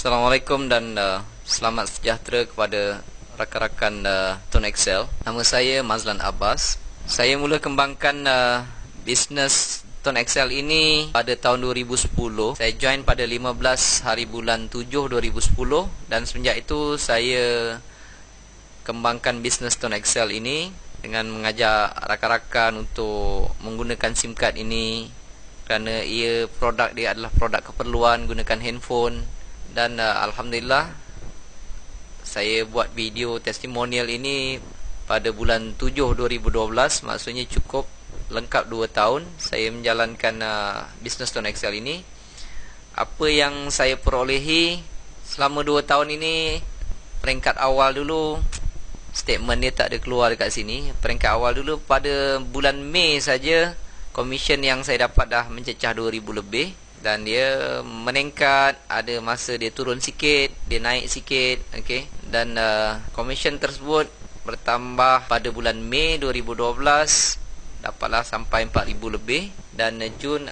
Assalamualaikum dan uh, selamat sejahtera kepada rakan-rakan uh, Tone Excel. Nama saya Mazlan Abbas. Saya mula kembangkan uh, bisnes Tone Excel ini pada tahun 2010. Saya join pada 15 hari bulan 7 2010 dan semenjak itu saya kembangkan bisnes Tone Excel ini dengan mengajak rakan-rakan untuk menggunakan SIM card ini kerana ia produk dia adalah produk keperluan gunakan handphone dan uh, alhamdulillah saya buat video testimonial ini pada bulan 7 2012 maksudnya cukup lengkap 2 tahun saya menjalankan uh, business tone excel ini. Apa yang saya perolehi selama 2 tahun ini peringkat awal dulu statement dia tak ada keluar dekat sini. Peringkat awal dulu pada bulan Mei saja komisen yang saya dapat dah mencecah 2000 lebih dan dia meningkat ada masa dia turun sikit dia naik sikit okey. Dan uh, komisen tersebut bertambah pada bulan Mei 2012 dapatlah sampai 4000 lebih. Dan uh, Jun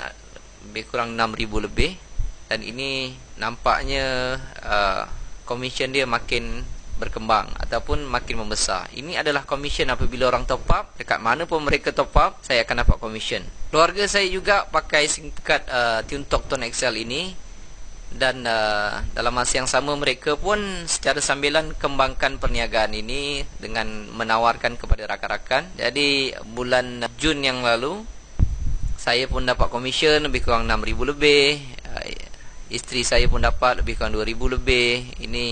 lebih kurang 6000 lebih. Dan ini nampaknya uh, komisen dia makin berkembang ataupun makin membesar. Ini adalah komisen apabila orang top up, dekat mana pun mereka top up, saya akan dapat komisen. Keluarga saya juga pakai singkat uh, TuneTalk Tone Excel ini dan uh, dalam masa yang sama mereka pun secara sambilan kembangkan perniagaan ini dengan menawarkan kepada rakan-rakan. Jadi bulan Jun yang lalu saya pun dapat komisen lebih kurang 6000 lebih. Uh, isteri saya pun dapat lebih kurang 2000 lebih. Ini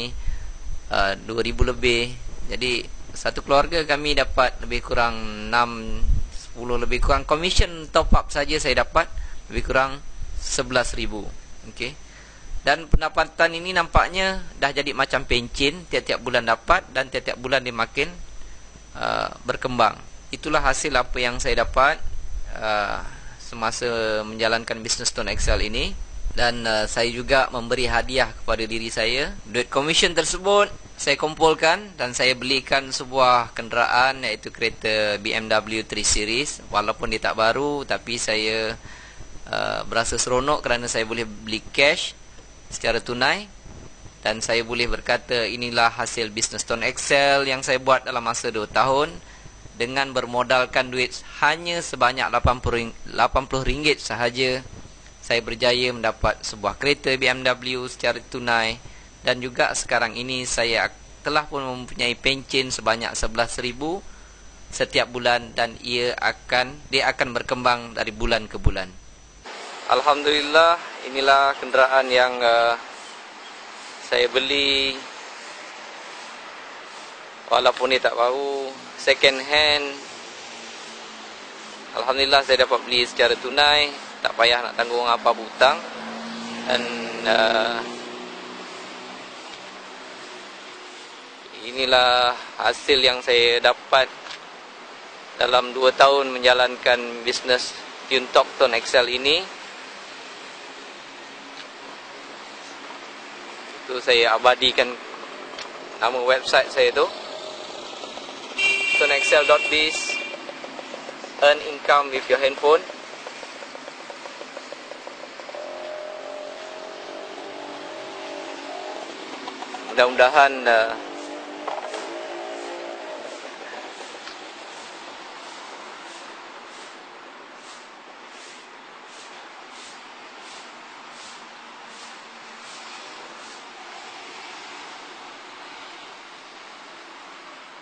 uh, 2000 lebih. Jadi satu keluarga kami dapat lebih kurang 6 10 lebih kurang commission top up saja saya dapat lebih kurang 11000. Okey. Dan pendapatan ini nampaknya dah jadi macam pencin tiap-tiap bulan dapat dan tiap-tiap bulan dia makin uh, berkembang. Itulah hasil apa yang saya dapat uh, semasa menjalankan bisnes Stone Excel ini dan uh, saya juga memberi hadiah kepada diri saya. Duit komisen tersebut saya kumpulkan dan saya belikan sebuah kenderaan iaitu kereta BMW 3 Series. Walaupun dia tak baru tapi saya uh, berasa seronok kerana saya boleh beli cash secara tunai. Dan saya boleh berkata inilah hasil bisnes Stone Excel yang saya buat dalam masa 2 tahun dengan bermodalkan duit hanya sebanyak 80 ringgit sahaja saya berjaya mendapat sebuah kereta BMW secara tunai. Dan juga sekarang ini saya telah pun mempunyai pencen sebanyak 11,000 setiap bulan dan ia akan dia akan berkembang dari bulan ke bulan. Alhamdulillah inilah kenderaan yang uh, saya beli. Walaupun dia tak baru second hand. Alhamdulillah saya dapat beli secara tunai tak payah nak tanggung apa hutang. Dan uh, inilah hasil yang saya dapat dalam 2 tahun menjalankan bisnes TuneTalk Tone Excel ini. Itu saya abadikan nama website saya tu. Tonexcel.biz earn income with your handphone mudah-mudahan uh,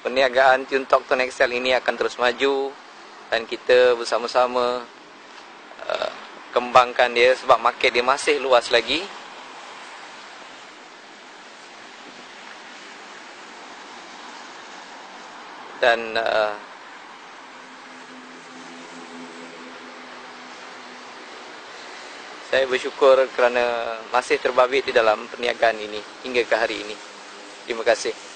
perniagaan Tuntok Tone Excel ini akan terus maju dan kita bersama-sama uh, kembangkan dia sebab market dia masih luas lagi dan uh, saya bersyukur kerana masih terbabit di dalam perniagaan ini hingga ke hari ini. Terima kasih.